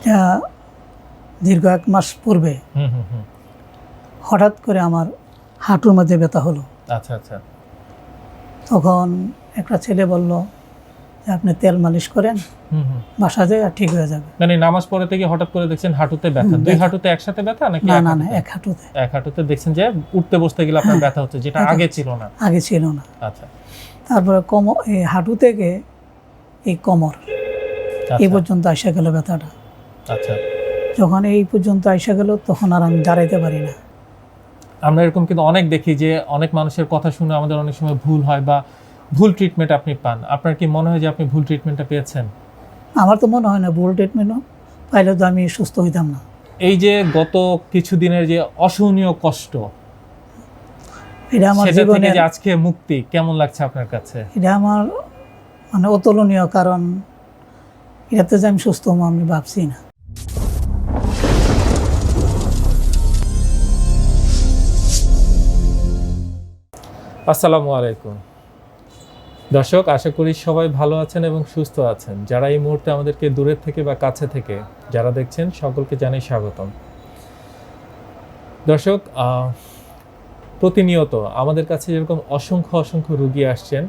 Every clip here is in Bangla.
এটা দীর্ঘ এক মাস পূর্বে হুম হুম হুম। হঠাৎ করে আমার হাঁটুর মধ্যে ব্যথা হলো। আচ্ছা আচ্ছা। তখন একটা ছেলে বলল যে আপনি তেল মালিশ করেন বাসা যায় আর ঠিক হয়ে যাবে। মানে নামাজ পড়ে থেকে হঠাৎ করে দেখছেন হাঁটুতে ব্যথা। দুই হাঁটুতে একসাথে ব্যথা নাকি না না না এক হাঁটুতে। এক হাঁটুতে দেখছেন যে উঠতে বসতে গেলে আপনার হ্যাঁ, ব্যথা হচ্ছে যেটা আগে ছিল না। আগে ছিল না। আচ্ছা। তারপরে কম এই হাঁটু থেকে এই কোমর এই আচ্ছা পর্যন্ত আসা গেল ব্যথাটা। আচ্ছা। যখন এই পর্যন্ত আইসা গেল তখন আর আমি দাঁড়াইতে পারি না। আমরা এরকম কিন্তু অনেক দেখি যে অনেক মানুষের কথা শুনে আমাদের অনেক সময় ভুল হয় বা ভুল ট্রিটমেন্ট আপনি পান। আপনার কি মনে হয় যে আপনি ভুল ট্রিটমেন্টটা পেয়েছেন? আমার তো মনে হয় না ভুল ট্রিটমেন্টও পাইলে তো আমি সুস্থ হইতাম না। এই যে গত কিছুদিনের যে অসহনীয় কষ্ট এটা আমার জীবনে আজকে মুক্তি কেমন লাগছে আপনার কাছে? এটা আমার মানে অতুলনীয় কারণ। এটাতে যে আমি সুস্থ হব আমি ভাবছি না। আসসালামু আলাইকুম। দর্শক, আশা করি সবাই ভালো আছেন এবং সুস্থ আছেন। যারা এই মুহূর্তে আমাদেরকে দূরের থেকে বা কাছে থেকে যারা দেখছেন, সকলকে জানাই স্বাগতম। দর্শক প্রতিনিয়ত আমাদের কাছে যেরকম অসংখ্য অসংখ্য রুগী আসছেন,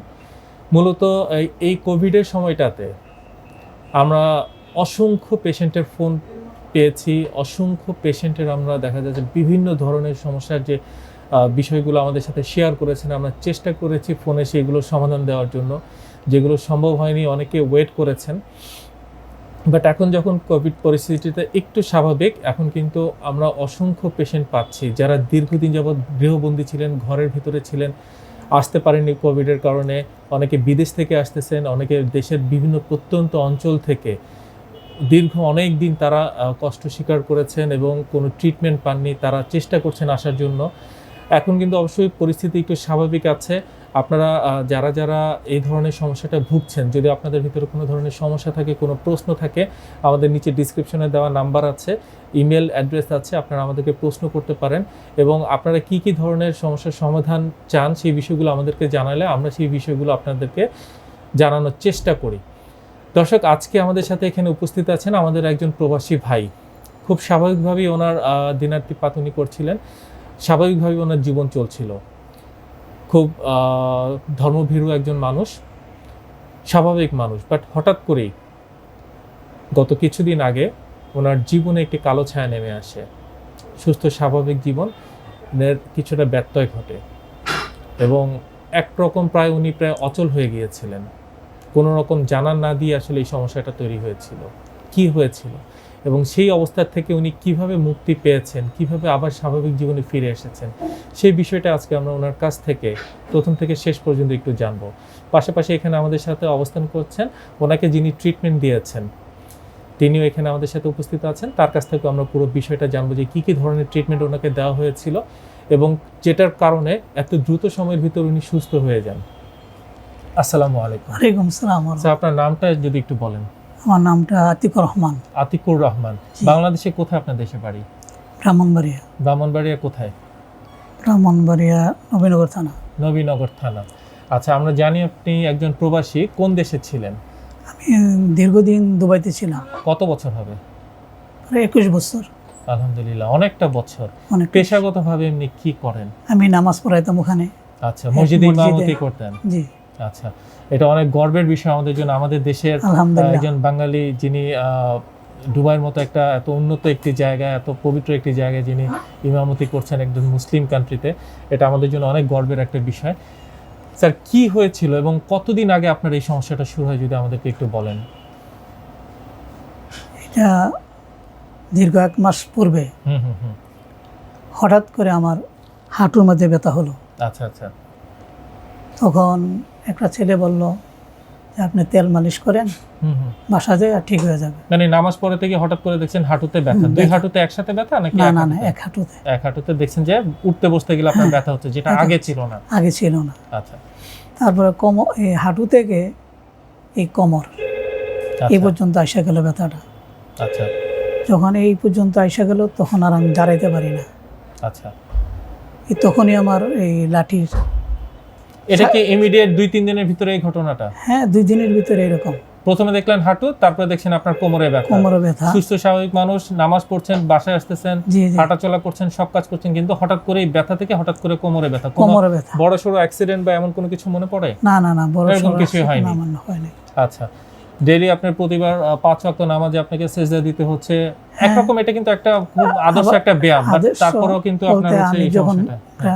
মূলত এই- কোভিডের সময়টাতে আমরা অসংখ্য পেশেন্টের ফোন পেয়েছি। অসংখ্য পেশেন্টের আমরা দেখা যাচ্ছে বিভিন্ন ধরনের সমস্যার যে বিষয়গুলো আমাদের সাথে শেয়ার করেছেন। আমরা চেষ্টা করেছি ফোনে সেগুলো সমাধান দেওয়ার জন্য। যেগুলো সম্ভব হয়নি, অনেকে ওয়েট করেছেন। বাট এখন যখন কোভিড পরিস্থিতিতে একটু স্বাভাবিক, এখন কিন্তু আমরা অসংখ্য পেশেন্ট পাচ্ছি। যারা দীর্ঘদিন যাবৎ গৃহবন্দী ছিলেন, ঘরের ভিতরে ছিলেন, আসতে পারেননি কোভিডের কারণে, অনেকে বিদেশ থেকে আসতেছেন, অনেকে দেশের বিভিন্ন প্রত্যন্ত অঞ্চল থেকে। দীর্ঘ অনেক দিন তারা কষ্ট স্বীকার করেছেন এবং কোনো ট্রিটমেন্ট পাননি, তারা চেষ্টা করছেন আসার জন্য। এখন কিন্তু অবশ্যই পরিস্থিতি একটু স্বাভাবিক আছে। আপনারা যারা যারা এই ধরনের সমস্যাটা ভুগছেন যদি আপনাদের ভিতরে কোনো ধরনের সমস্যা থাকে কোনো প্রশ্ন থাকে আমাদের নিচে ডিসক্রিপশনে দেওয়া নাম্বার আছে ইমেল অ্যাড্রেস আছে আপনারা আমাদেরকে প্রশ্ন করতে পারেন এবং আপনারা কি কি ধরনের সমস্যার সমাধান চান সেই বিষয়গুলো আমাদেরকে জানালে আমরা সেই বিষয়গুলো আপনাদেরকে জানানোর চেষ্টা করি। দর্শক আজকে আমাদের সাথে এখানে উপস্থিত আছেন আমাদের একজন প্রবাসী ভাই। খুব স্বাভাবিকভাবেই ওনার আহ, দিনার্থী পাতুনি করছিলেন। স্বাভাবিকভাবেই ওনার জীবন চলছিল। খুব ধর্মভীরু একজন মানুষ, স্বাভাবিক মানুষ বাট হঠাৎ করেই গত কিছুদিন আগে ওনার জীবনে একটি কালো ছায়া নেমে আসে। সুস্থ, স্বাভাবিক জীবনের কিছুটা ব্যত্যয় ঘটে এবং একরকম প্রায় উনি প্রায় অচল হয়ে গিয়েছিলেন। কোনো রকম জানান না দিয়ে আসলে এই সমস্যাটা তৈরি হয়েছিল। কি হয়েছিল? এবং সেই অবস্থার থেকে উনি কীভাবে মুক্তি পেয়েছেন? কীভাবে আবার স্বাভাবিক জীবনে ফিরে এসেছেন? সেই বিষয়টা আজকে আমরা ওনার কাছ থেকে প্রথম থেকে শেষ পর্যন্ত একটু জানব। পাশাপাশি এখানে আমাদের সাথে অবস্থান করছেন ওনাকে যিনি ট্রিটমেন্ট দিয়েছেন তিনিও এখানে আমাদের সাথে উপস্থিত আছেন। তার কাছ থেকে আমরা পুরো বিষয়টা জানব যে কী কী ধরনের ট্রিটমেন্ট ওনাকে দেওয়া হয়েছিল এবং যেটার কারণে এত দ্রুত সময়ের ভিতর উনি সুস্থ হয়ে যান। আসসালামু আলাইকুম। ওয়ালাইকুম সালাম আচ্ছা আপনার নামটা যদি একটু বলেন। আমার নামটা আতিকুর রহমান। আতিকুর রহমান। বাংলাদেশে কোথায় আপনার দেশে বাড়ি? ব্রাহ্মণবাড়িয়া। ব্রাহ্মণবাড়িয়া কোথায়? ব্রাহ্মণবাড়িয়া নবীনগর থানা। নবীনগর থানা। আচ্ছা আমরা জানি আপনি একজন প্রবাসী। কোন দেশে ছিলেন? আমি দীর্ঘদিন দুবাইতে ছিলাম। কত বছর হবে? প্রায় একুশ বছর। আলহামদুলিল্লাহ অনেকটা বছর। অনেক পেশাগতভাবে এমনি কি করেন? আমি নামাজ পড়াইতাম ওখানে। আচ্ছা মসজিদে মসজিদে। ইমামতি করতেন। জি। আচ্ছা এটা অনেক গর্বের বিষয় আমাদের জন্য। আমাদের দেশের একজন বাঙালি যিনি দুবাইয়ের মতো একটা এত উন্নত একটি জায়গায় এত পবিত্র একটি জায়গায় যিনি ইমামতি করছেন একজন মুসলিম কান্ট্রিতে এটা আমাদের জন্য অনেক গর্বের একটা বিষয়। স্যার কি হয়েছিল এবং কতদিন আগে আপনার এই সমস্যাটা শুরু হয় যদি আমাদেরকে একটু বলেন? এটা দীর্ঘ এক মাস পূর্বে হুম হুম হুম। হঠাৎ করে আমার হাঁটুর মধ্যে ব্যথা হলো। আচ্ছা আচ্ছা। তখন একটা ছেলে বলল যে আপনি তেল মালিশ করেন বাসা যায় আর ঠিক হয়ে যাবে। মানে নামাজ পড়ে থেকে হঠাৎ করে দেখছেন হাঁটুতে ব্যথা। দুই হাঁটুতে একসাথে ব্যথা নাকি না না না এক হাঁটুতে। এক হাঁটুতে দেখছেন যে উঠতে বসতে গেলে আপনার হ্যাঁ, ব্যথা হচ্ছে যেটা আগে ছিল না। আগে ছিল না। আচ্ছা। তারপরে কম এই হাঁটু থেকে এই কোমর এই আচ্ছা। পর্যন্ত আসা গেল ব্যথাটা। আচ্ছা। যখন এই পর্যন্ত আসা গেল তখন আর আমি দাঁড়াইতে পারি না। আচ্ছা। এই তখনই আমার এই লাঠির এটা কি ইমিডিয়েট দুই তিন দিনের ভিতরে এই ঘটনাটা? হ্যাঁ দুই দিনের ভিতরে এরকম। প্রথমে দেখলেন হাঁটু তারপরে দেখছেন আপনার কোমরে ব্যথা। কোমরে ব্যথা। সুস্থ স্বাভাবিক মানুষ নামাজ পড়ছেন বাসায় আসতেছেন হাঁটাচলা করছেন সব কাজ করছেন কিন্তু হঠাৎ করে এই ব্যথা থেকে হঠাৎ করে কোমরে ব্যথা। কোমরে ব্যথা। বড় সড়ো অ্যাক্সিডেন্ট বা এমন কোনো কিছু মনে পড়ে? না না না বড় সড়ো কিছুই হয়নি? আচ্ছা। ডেইলি আপনার প্রতিবার পাঁচ ওয়াক্ত নামাজে আপনাকে সেজদা দিতে হচ্ছে। হ্যাঁ। একরকম এটা কিন্তু একটা খুব আদর্শ একটা ব্যায়াম তারপরেও কিন্তু আপনার হচ্ছে এই যখন সমস্যাটা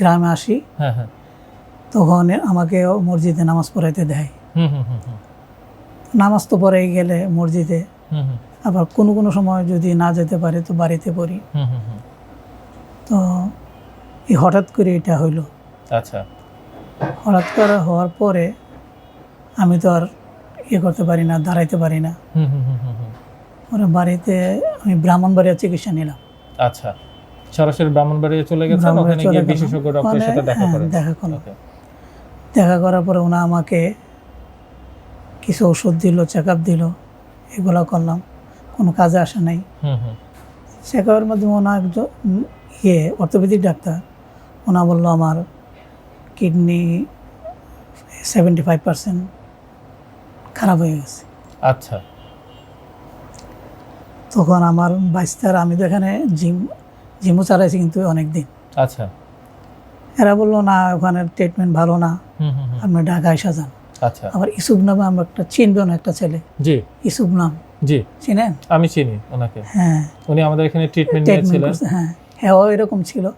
গ্রামে আসি হ্যাঁ হ্যাঁ। তখন আমাকে মসজিদে নামাজ পড়াইতে দেয়। নামাজ তো পড়ে গেলে মসজিদে। আবার কোনো কোনো সময় যদি না যেতে পারে তো বাড়িতে পড়ি। তো এই হঠাৎ করে এটা হইল। আচ্ছা। হঠাৎ করে হওয়ার পরে আমি তো আর ইয়ে করতে পারি না দাঁড়াইতে পারি না। ওরা বাড়িতে আমি ব্রাহ্মণবাড়িয়া চিকিৎসা নিলাম। আচ্ছা। সরাসরি ব্রাহ্মণবাড়িয়া চলে গেছেন? ওখানে গিয়ে বিশেষজ্ঞ ডক্টরের সাথে দেখা হ্যাঁ, করেন? দেখা করলাম। ওকে। দেখা করার পরে ওনা আমাকে কিছু ওষুধ দিল চেক আপ দিল এগুলো করলাম। কোনো কাজে আসে নাই। চেক আপের মাধ্যমে ওনা একজন ইয়ে অর্থোপেডিক ডাক্তার ওনা বলল আমার কিডনি সেভেন্টি ফাইভ পার্সেন্ট খারাপ হয়ে গেছে। আচ্ছা। তখন আমার বাইস্তার আমি তো এখানে জিম জিমও চালাইছি কিন্তু অনেক দিন আচ্ছা। এরা বলল না ওখানে ট্রিটমেন্ট ভালো না। আপনি ঢাকায় সাজান আচ্ছা। আবার ইসুব নামে আমার একটা চিনবেন একটা ছেলে। জি। ইসুব নাম। জি। চিনেন? আমি চিনি ওনাকে। হ্যাঁ। উনি আমাদের এখানে ট্রিটমেন্ট নিয়েছিলেন। হ্যাঁ। হ্যাঁ এরকম ছিল।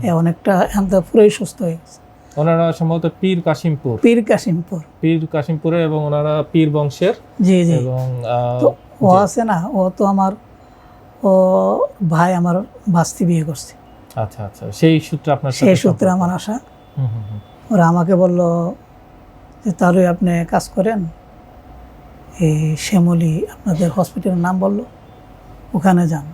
হ্যাঁ অনেকটা এখন পুরোই সুস্থ হয়ে গেছে। ওনারা সম্ভবত পীর কাশিমপুর। পীর কাশিমপুর। পীর কাশিমপুরে এবং ওনারা পীর বংশের। জি জি। এবং ও আছে না ও তো আমার ও ভাই আমার বাস্তি বিয়ে করছে। আচ্ছা আচ্ছা সেই সূত্রে আপনার সেই সূত্রে আমার আশা। ওরা আমাকে বলল যে তাহলে আপনি কাজ করেন এই শ্যামলি আপনাদের হসপিটালের নাম বলল ওখানে যান।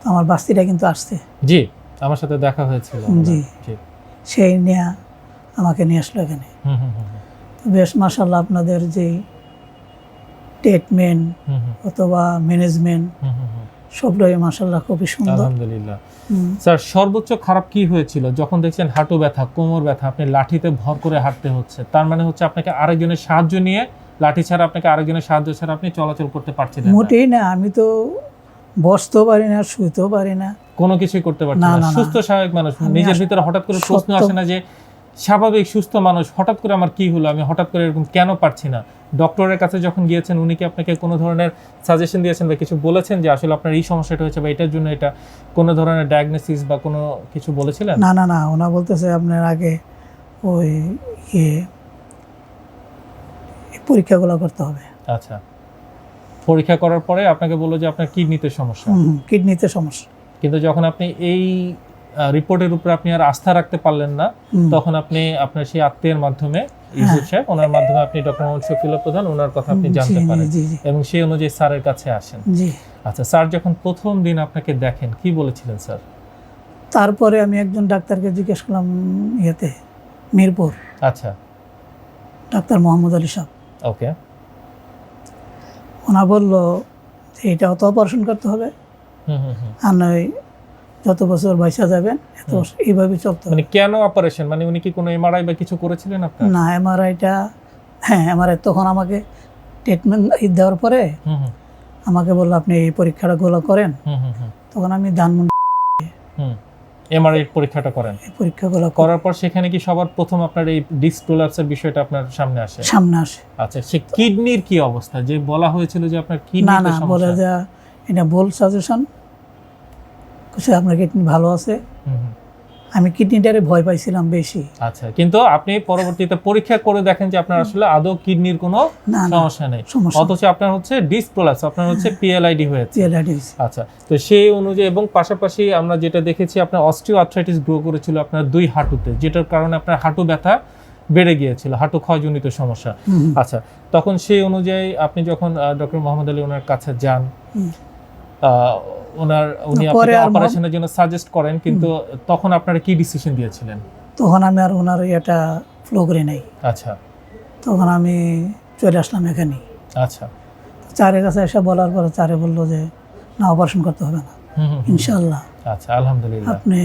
তো আমার বাস্তিটা কিন্তু আসছে জি আমার সাথে দেখা হয়েছিল জি। সেই নিয়ে আমাকে নিয়ে আসলো এখানে। তো বেশ মাসাল্লাহ আপনাদের যে ট্রিটমেন্ট অথবা ম্যানেজমেন্ট। সবটাই মাসাল্লাহ খুবই সুন্দর। আলহামদুলিল্লাহ। স্যার সর্বোচ্চ খারাপ কি হয়েছিল? যখন দেখছেন হাঁটু ব্যথা কোমর ব্যথা আপনি লাঠিতে ভর করে হাঁটতে হচ্ছে তার মানে হচ্ছে আপনাকে আরেকজনের সাহায্য নিয়ে লাঠি ছাড়া আপনাকে আরেকজনের সাহায্য ছাড়া আপনি চলাচল করতে পারছিলেন না। মোটেই না আমি তো বসতেও পারি না শুইতেও পারি না। কোনো কিছুই করতে পারছি না। সুস্থ স্বাভাবিক মানুষ নিজের ভিতরে হঠাৎ করে প্রশ্ন আসে না যে স্বাভাবিক সুস্থ মানুষ হঠাৎ করে আমার কি হলো? আমি হঠাৎ করে এরকম কেন পারছি না? ডক্টরের কাছে যখন গিয়েছেন উনি কি আপনাকে কোনো ধরনের সাজেশন দিয়েছেন বা কিছু বলেছেন যে আসলে আপনার এই সমস্যাটা হয়েছে বা এটার জন্য এটা কোনো ধরনের ডায়াগনোসিস বা কোনো কিছু বলেছিলেন? না না না ওনা বলতেছে আপনার আগে ওই ইয়ে পরীক্ষাগুলো করতে হবে। আচ্ছা। পরীক্ষা করার পরে আপনাকে বলল যে আপনার কিডনিতে সমস্যা। কিডনিতে সমস্যা। কিন্তু যখন আপনি এই রিপোর্টের উপরে আপনি আর আস্থা রাখতে পারলেন না তখন আপনি আপনার সেই আত্মীয়ের মাধ্যমে ইউসুফ সাহেব ওনার মাধ্যমে আপনি ডক্টর মোহাম্মদ শফিউল্লাহ প্রধান ওনার কথা আপনি জানতে পারেন এবং সেই অনুযায়ী স্যারের কাছে আসেন। জি। আচ্ছা স্যার যখন প্রথম দিন আপনাকে দেখেন কি বলেছিলেন স্যার? তারপরে আমি একজন ডাক্তারকে জিজ্ঞেস করলাম ইয়েতে মিরপুর। আচ্ছা। ডাক্তার মোহাম্মদ আলী সাহেব। ওকে। ওনা বলল এটা অত অপারেশন করতে হবে। হুম হুম হুম। আর নয় যত বছর বয়সা যাবেন এত বছর এইভাবে চলতে মানে কেন অপারেশন মানে উনি কি কোনো এমআরআই বা কিছু করেছিলেন আপনার? না এমআরআইটা হ্যাঁ এমআরআই তখন আমাকে ট্রিটমেন্ট দেওয়ার পরে আমাকে বলল আপনি এই পরীক্ষাগুলো করেন। হুম হুম হুম। তখন আমি ধানমন্ডি এমআরআই পরীক্ষাটা করেন। এই পরীক্ষাগুলো কর- করার পর সেখানে কি সবার প্রথম আপনার এই ডিস্ক প্রোলাপসের বিষয়টা আপনার সামনে আসে? সামনে আসে। আচ্ছা সে কিডনির কি অবস্থা? যে বলা হয়েছিল যে আপনার না কিডনিতে না বলে যে এটা ভুল সাজেশন আপনার কিডনি ভালো আছে। আমি কিডনিটারে ভয় পাইছিলাম বেশি। আচ্ছা কিন্তু আপনি পরবর্তীতে পরীক্ষা করে দেখেন যে আপনার আসলে আদৌ কিডনির কোনো সমস্যা নেই। অথচ আপনার হচ্ছে ডিস্ক প্রোলাপস আপনার হচ্ছে পিএলআইডি হয়েছে। চিয়ালাইটিস আচ্ছা তো সেই অনুযায়ী এবং পাশাপাশি আমরা যেটা দেখেছি আপনার অস্টিও আর্থ্রাইটিস গ্রো করেছিল আপনার দুই হাঁটুতে যেটার কারণে আপনার হাঁটু ব্যথা বেড়ে গিয়েছিল হাঁটু ক্ষয়জনিত সমস্যা। আচ্ছা তখন সেই অনুযায়ী আপনি যখন ডক্টর মোহাম্মদ আলী ওনার কাছে যান ওনার উনি আপনাকে অপারেশনের জন্য সাজেস্ট করেন কিন্তু তখন আপনারা কি ডিসিশন দিয়েছিলেন? তখন আমি আর ওনার ইয়েটা ফ্লো করে নাই। আচ্ছা। তখন আমি চলে আসলাম এখানে আচ্ছা। চারের কাছে এসে বলার পরে চারে বলল যে না অপারেশন করতে হবে না। ইনশাল্লাহ। আচ্ছা আলহামদুলিল্লাহ। আপনি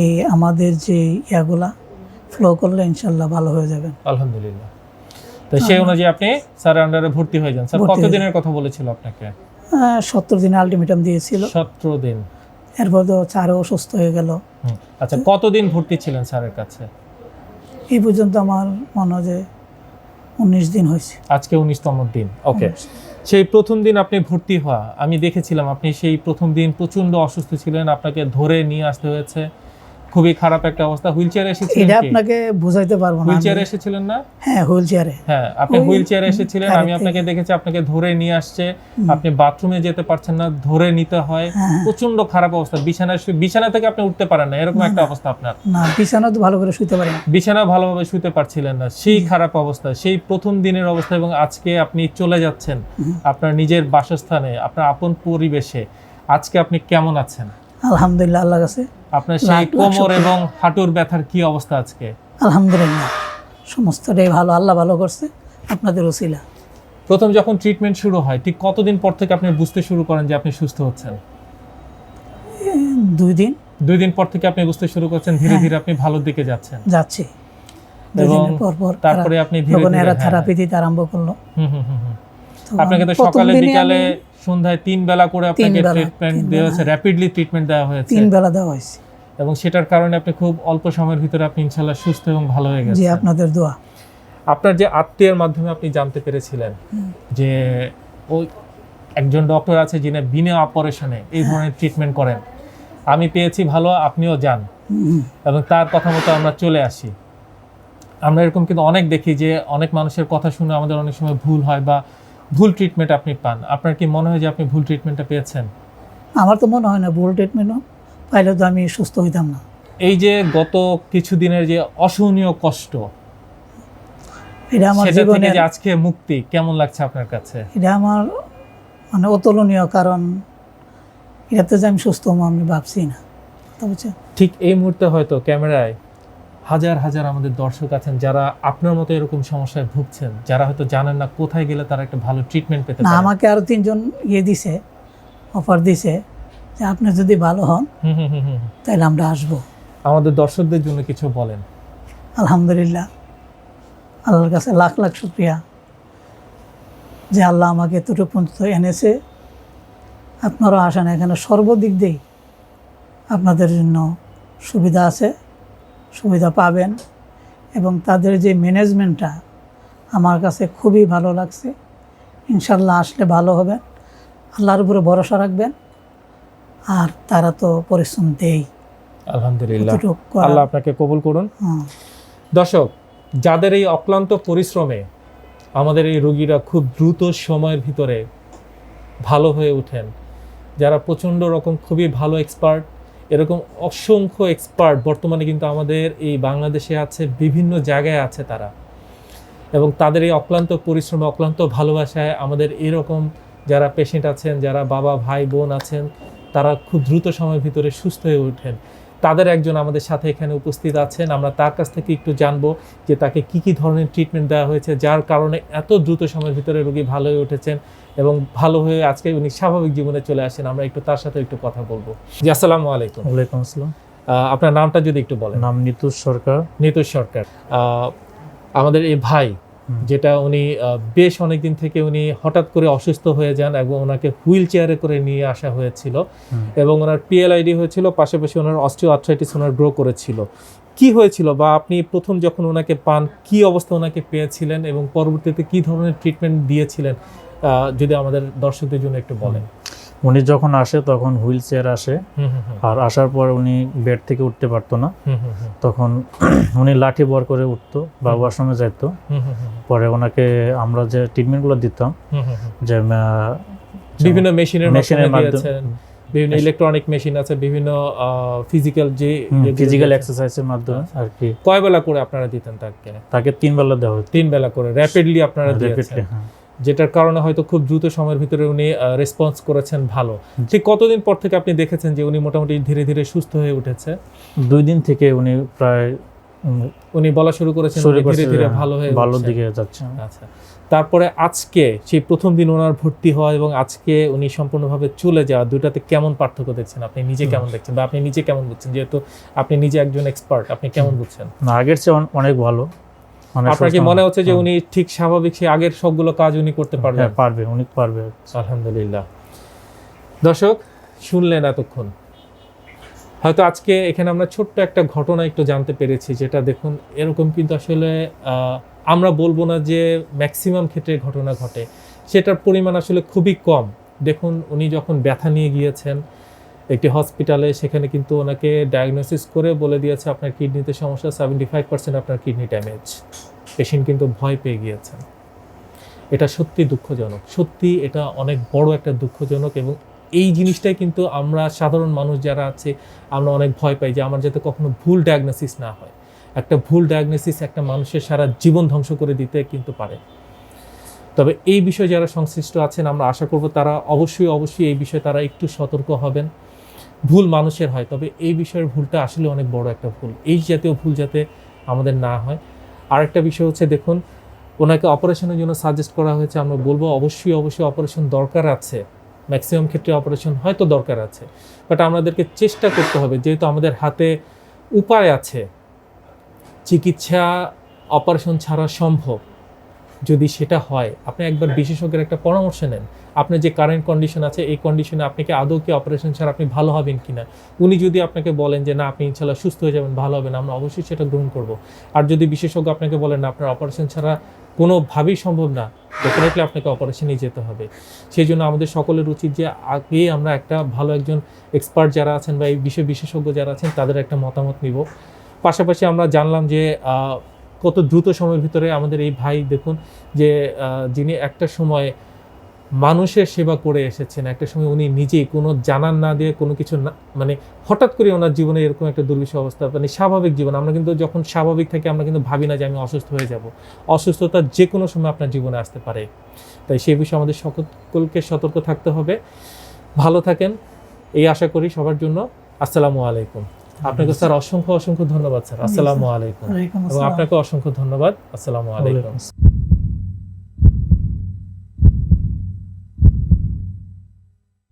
এই আমাদের যে ইয়াগুলা ফ্লো করলে ইনশাল্লাহ ভালো হয়ে যাবেন আলহামদুলিল্লাহ। তো সেই অনুযায়ী আপনি স্যার আন্ডারে ভর্তি হয়ে যান। স্যার কতদিনের কথা বলেছিল আপনাকে? সত্তর দিন আলটিমেটাম দিয়েছিল। সত্তর দিন। এরপর তো স্যারও অসুস্থ হয়ে গেল। আচ্ছা কতদিন ভর্তি ছিলেন স্যারের কাছে? এই পর্যন্ত আমার মনে হয় যে উনিশ দিন হয়েছে। আজকে উনিশতম দিন ওকে। সেই প্রথম দিন আপনি ভর্তি হওয়া আমি দেখেছিলাম আপনি সেই প্রথম দিন প্রচণ্ড অসুস্থ ছিলেন আপনাকে ধরে নিয়ে আসতে হয়েছে। খুবই খারাপ একটা অবস্থা। হুইল চেয়ারে এসেছিলেন এটা আপনাকে বুঝাইতে পারব না হুইল চেয়ারে এসেছিলেন না? হ্যাঁ হুইল চেয়ারে হ্যাঁ আপনি হুইল চেয়ারে এসেছিলেন আমি আপনাকে দেখেছি আপনাকে ধরে নিয়ে আসছে। আপনি বাথরুমে যেতে পারছেন না ধরে নিতে হয়। হ্যাঁ প্রচণ্ড খারাপ অবস্থা। বিছানায় শুয়ে- বিছানা থেকে আপনি উঠতে পারেন না এরকম একটা অবস্থা আপনার। না বিছানা তো ভালো করে শুইতে পারি না। বিছানা ভালোভাবে শুতে পারছিলেন না সেই খারাপ অবস্থা সেই প্রথম দিনের অবস্থা এবং আজকে আপনি চলে যাচ্ছেন আপনার নিজের বাসস্থানে আপনার আপন পরিবেশে। আজকে আপনি কেমন আছেন? আলহামদুলিল্লাহ আল্লাহ কাছে। আপনার সেই কোমর এবং হাঁটুর ব্যথার কি অবস্থা আজকে? আলহামদুলিল্লাহ। সমস্তটাই ভালো আল্লাহ ভালো করছে আপনাদের ওসিলা। প্রথম যখন ট্রিটমেন্ট শুরু হয় ঠিক কতদিন পর থেকে আপনি বুঝতে শুরু করেন যে আপনি সুস্থ হচ্ছেন? দুই দিন। দুই দিন পর থেকে আপনি বুঝতে শুরু করছেন ধীরে হ্যাঁ। ধীরে আপনি ভালোর দিকে যাচ্ছেন। যাচ্ছি। দুই এবং পর পর তারপরে আপনি ধীরে ধীরে হ্যাঁ, থেরাপি দিতে আরম্ভ করল। হুম, হুম, হুম। আপনাকে তো সকালে বিকালে সন্ধ্যায় তিন বেলা করে আপনাকে ট্রিটমেন্ট দেওয়া হয়েছে র্যাপিডলি ট্রিটমেন্ট দেওয়া হয়েছে। তিন বেলা দেওয়া হয়েছে। এবং সেটার কারণে আপনি খুব অল্প সময়ের ভিতরে আপনি ইনশাল্লাহ সুস্থ এবং ভালো হয়ে গেছেন। জি আপনাদের দোয়া। আপনার যে আত্মীয়ের মাধ্যমে আপনি জানতে পেরেছিলেন যে ওই একজন ডক্টর আছে যিনি বিনা অপারেশনে এই ধরনের ট্রিটমেন্ট করেন। আমি পেয়েছি ভালো আপনিও যান। এবং তার কথা মতো আমরা চলে আসি। আমরা এরকম কিন্তু অনেক দেখি যে অনেক মানুষের কথা শুনে আমাদের অনেক সময় ভুল হয় বা ভুল ট্রিটমেন্ট আপনি পান। আপনার কি মনে হয় যে আপনি ভুল ট্রিটমেন্টটা পেয়েছেন? আমার তো মনে হয় না ভুল ট্রিটমেন্টও পাইলে তো আমি সুস্থ হইতাম না। এই যে গত কিছুদিনের যে অসহনীয় কষ্ট এটা আমার জীবনে যে আজকে মুক্তি কেমন লাগছে আপনার কাছে? এটা আমার মানে অতুলনীয় কারণ। এটাতে যে আমি সুস্থ হব আমি ভাবছি না। ঠিক এই মুহূর্তে হয়তো ক্যামেরায় হাজার হাজার আমাদের দর্শক আছেন যারা আপনার মতো এরকম সমস্যায় ভুগছেন যারা হয়তো জানেন না কোথায় গেলে তারা একটা ভালো ট্রিটমেন্ট পেতে না পারে আমাকে আরও তিনজন ইয়ে দিছে অফার দিছে যে আপনি যদি ভালো হন। তাহলে আমরা আসব। আমাদের দর্শকদের জন্য কিছু বলেন। আলহামদুলিল্লাহ। আল্লাহর কাছে লাখ লাখ শুক্রিয়া যে আল্লাহ আমাকে এতটুকু পর্যন্ত এনেছে। আপনারাও আসেন এখানে সর্বদিক দিয়েই আপনাদের জন্য সুবিধা আছে। সুবিধা পাবেন এবং তাদের যে ম্যানেজমেন্টটা আমার কাছে খুবই ভালো লাগছে। ইনশাল্লাহ আসলে ভালো হবে আল্লাহর উপরে ভরসা রাখবেন। আর তারা তো পরিশ্রম দেই। আলহামদুলিল্লাহ। আল্লাহ আপনাকে কবুল করুন। দর্শক যাদের এই অক্লান্ত পরিশ্রমে আমাদের এই রোগীরা খুব দ্রুত সময়ের ভিতরে ভালো হয়ে ওঠেন যারা প্রচণ্ড রকম খুবই ভালো এক্সপার্ট এরকম অসংখ্য এক্সপার্ট বর্তমানে কিন্তু আমাদের এই বাংলাদেশে আছে, বিভিন্ন জায়গায় আছে তারা। এবং তাদের এই অক্লান্ত পরিশ্রমে, অক্লান্ত ভালোবাসায় আমাদের এরকম যারা পেশেন্ট আছেন, যারা বাবা, ভাই, বোন আছেন, তারা খুব দ্রুত সময়ের ভিতরে সুস্থ হয়ে ওঠেন। তাদের একজন আমাদের সাথে এখানে উপস্থিত আছেন। আমরা তার কাছ থেকে একটু জানব যে তাকে কি কি ধরনের ট্রিটমেন্ট দেওয়া হয়েছে যার কারণে এত দ্রুত সময়ের ভিতরে রোগী ভালো হয়ে উঠেছেন এবং ভালো হয়ে আজকে উনি স্বাভাবিক জীবনে চলে আসেন। আমরা একটু তার সাথে একটু কথা বলব। জি আসসালামু আলাইকুম। ওয়ালাইকুম আসসালাম। আপনার নামটা যদি একটু বলেন। নাম নিতুষ সরকার। নিতু সরকার। আমাদের এই ভাই। যেটা উনি বেশ অনেক দিন থেকে উনি হঠাৎ করে অসুস্থ হয়ে যান এবং ওনাকে হুইল চেয়ারে করে নিয়ে আসা হয়েছিল। এবং ওনার পিএলআইডি হয়েছিল পাশাপাশি ওনার অস্ট্রিও আর্থ্রাইটিস ওনার গ্রো করেছিল। কি হয়েছিল বা আপনি প্রথম যখন ওনাকে পান কি অবস্থা ওনাকে পেয়েছিলেন এবং পরবর্তীতে কি ধরনের ট্রিটমেন্ট দিয়েছিলেন আহ, যদি আমাদের দর্শকদের জন্য একটু বলেন। উনি যখন আসে তখন হুইল চেয়ার আসে। আর আসার পর উনি বেড থেকে উঠতে পারতো না। তখন উনি লাঠি বর করে উঠতো বা ওয়াশরুমে হুম, পরে ওনাকে আমরা যে ট্রিটমেন্টগুলো দিতাম। যে বিভিন্ন মেশিনের মেশিনের মাধ্যমে। বিভিন্ন ইলেকট্রনিক মেশিন আছে বিভিন্ন ফিজিক্যাল যে ফিজিক্যাল এক্সারসাইজের মাধ্যমে আচ্ছা। আর কি। কয় বেলা করে আপনারা দিতেন তাকে? তাকে তিন বেলা দেওয়া হতো। তিন বেলা করে র্যাপিডলি আপনারা দিয়েছেন Rapidly, হ্যাঁ। যেটার কারণে হয়তো খুব দ্রুত সময়ের ভিতরে উনি রেসপন্স করেছেন ভালো। ঠিক কতদিন পর থেকে আপনি দেখেছেন যে উনি মোটামুটি ধীরে ধীরে সুস্থ হয়ে উঠেছে? দুই দিন থেকে উনি প্রায় উনি বলা শুরু করেছেন ধীরে ধীরে ভালো হয়ে উঠছেন। দিকে যাচ্ছে। আচ্ছা। তারপরে আজকে সেই প্রথম দিন ওনার ভর্তি হওয়া এবং আজকে উনি সম্পূর্ণভাবে চলে যাওয়া দুটাতে কেমন পার্থক্য দেখছেন? আপনি নিজে কেমন দেখছেন? বা আপনি নিজে কেমন বুঝছেন? যেহেতু আপনি নিজে একজন এক্সপার্ট আপনি কেমন বুঝছেন? না আগের চেয়ে অনেক ভালো। আপনার কি মনে হচ্ছে যে হ্যাঁ, উনি ঠিক স্বাভাবিক সে আগের সবগুলো কাজ উনি করতে পারবেন? হ্যাঁ পারবে উনি পারবে। আলহামদুলিল্লাহ। দর্শক শুনলেন এতক্ষণ। হয়তো আজকে এখানে আমরা ছোট্ট একটা ঘটনা একটু জানতে পেরেছি যেটা দেখুন এরকম কিন্তু আসলে আহ, আমরা বলব না যে ম্যাক্সিমাম ক্ষেত্রে ঘটনা ঘটে। সেটার পরিমাণ আসলে খুবই কম। দেখুন উনি যখন ব্যথা নিয়ে গিয়েছেন একটি হসপিটালে সেখানে কিন্তু ওনাকে ডায়াগনোসিস করে বলে দিয়েছে আপনার কিডনিতে সমস্যা সেভেন্টি ফাইভ পার্সেন্ট আপনার কিডনি ড্যামেজ পেশেন্ট কিন্তু ভয় পেয়ে গিয়েছেন এটা সত্যি দুঃখজনক। সত্যি এটা অনেক বড় একটা দুঃখজনক এবং এই জিনিসটাই কিন্তু আমরা সাধারণ মানুষ যারা আছে, আমরা অনেক ভয় পাই যে আমার যাতে কখনো ভুল ডায়াগনোসিস না হয়। একটা ভুল ডায়াগনোসিস একটা মানুষের সারা জীবন ধ্বংস করে দিতে কিন্তু পারে। তবে এই বিষয়ে যারা সংশ্লিষ্ট আছেন, আমরা আশা করব তারা অবশ্যই অবশ্যই এই বিষয়ে তারা একটু সতর্ক হবেন। ভুল মানুষের হয়। তবে এই বিষয়ের ভুলটা আসলে অনেক বড় একটা ভুল। এই জাতীয় ভুল যাতে আমাদের না হয়। আরেকটা বিষয় হচ্ছে, দেখুন, ওনাকে অপারেশনের জন্য সাজেস্ট করা হয়েছে। আমরা বলব, অবশ্যই অবশ্যই অপারেশন দরকার আছে। ম্যাক্সিমাম ক্ষেত্রে অপারেশন হয়তো দরকার আছে। বাট আমাদেরকে চেষ্টা করতে হবে, যেহেতু আমাদের হাতে উপায় আছে, চিকিৎসা অপারেশন ছাড়া সম্ভব। যদি সেটা হয়, আপনি একবার বিশেষজ্ঞের একটা পরামর্শ নেন। আপনার যে কারেন্ট কন্ডিশন আছে, এই কন্ডিশনে আপনি কি আদৌ কি অপারেশন ছাড়া আপনি ভালো হবেন কিনা। উনি যদি আপনাকে বলেন যে, না, আপনি ইনশাল্লাহ সুস্থ হয়ে যাবেন, ভালো হবেন, আমরা অবশ্যই সেটা গ্রহণ করব। আর যদি বিশেষজ্ঞ আপনাকে বলেন, না, আপনার অপারেশন ছাড়া কোনোভাবেই সম্ভব না ডেফিনেটলি আপনাকে অপারেশনেই যেতে হবে। সেই জন্য আমাদের সকলের উচিত যে, আগে আমরা একটা ভালো একজন এক্সপার্ট যারা আছেন বা এই বিষয়ে বিশেষজ্ঞ যারা আছেন, তাদের একটা মতামত নিব। পাশাপাশি আমরা জানলাম যে কত দ্রুত সময়ের ভিতরে আমাদের এই ভাই দেখুন যে যিনি একটা সময় মানুষের সেবা করে এসেছেন, একটা সময় উনি নিজেই কোনো জানান না দিয়ে কোনো কিছু না মানে হঠাৎ করে ওনার জীবনে এরকম একটা দুর্বিষহ অবস্থা মানে স্বাভাবিক জীবন। আমরা কিন্তু যখন স্বাভাবিক থাকি, আমরা কিন্তু ভাবি না যে আমি অসুস্থ হয়ে যাব। অসুস্থতা যে কোনো সময় আপনার জীবনে আসতে পারে। তাই সেই বিষয়ে আমাদের সকলকে সতর্ক থাকতে হবে। ভালো থাকেন। এই আশা করি সবার জন্য। আসসালামু আলাইকুম। আপনাকে স্যার অসংখ্য অসংখ্য ধন্যবাদ স্যার। আসসালামু আলাইকুম। এবং আপনাকে অসংখ্য ধন্যবাদ। আসসালামু আলাইকুম।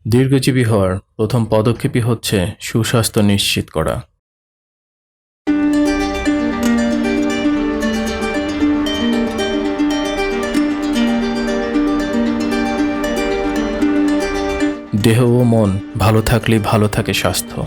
দীর্ঘজীবী হওয়ার প্রথম পদক্ষেপই হচ্ছে সুস্বাস্থ্য নিশ্চিত করা। দেহ ও মন ভালো থাকলে ভালো থাকে স্বাস্থ্য।